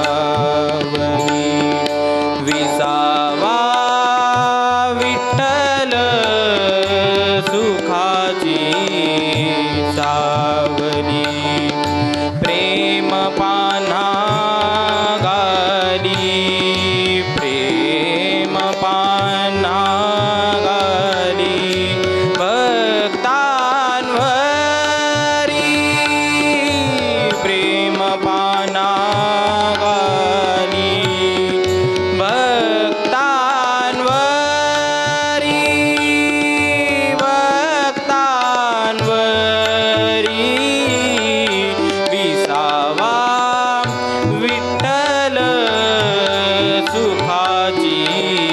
विसावनी विसावा विठ्ठल सुखाची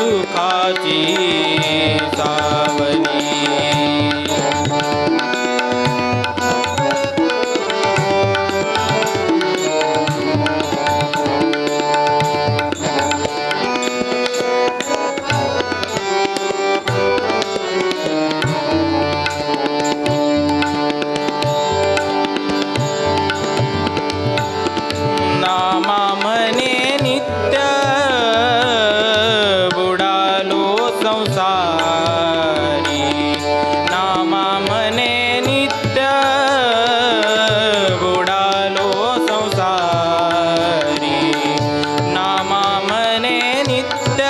सुखाची सावली ನಿತ್ಯ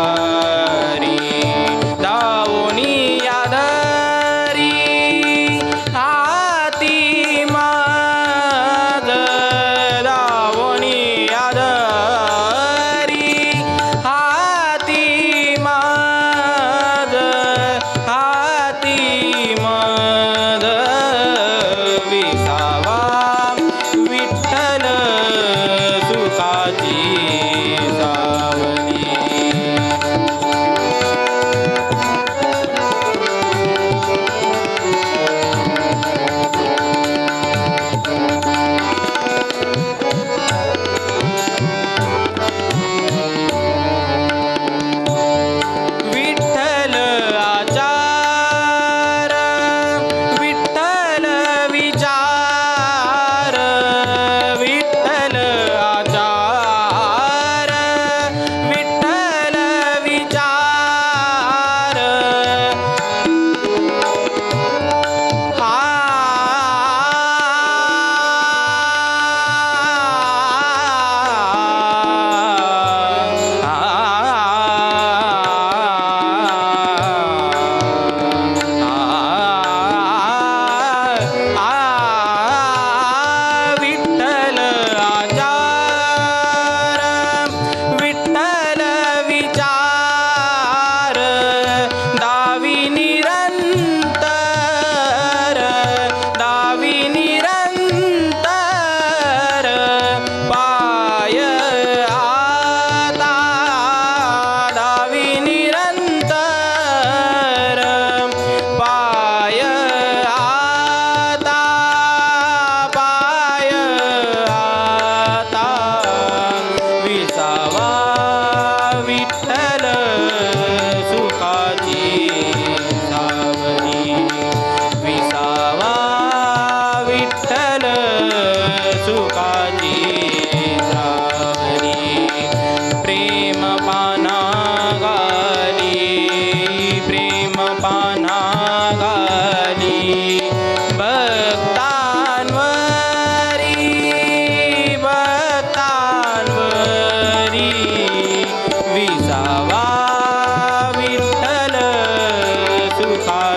Paz.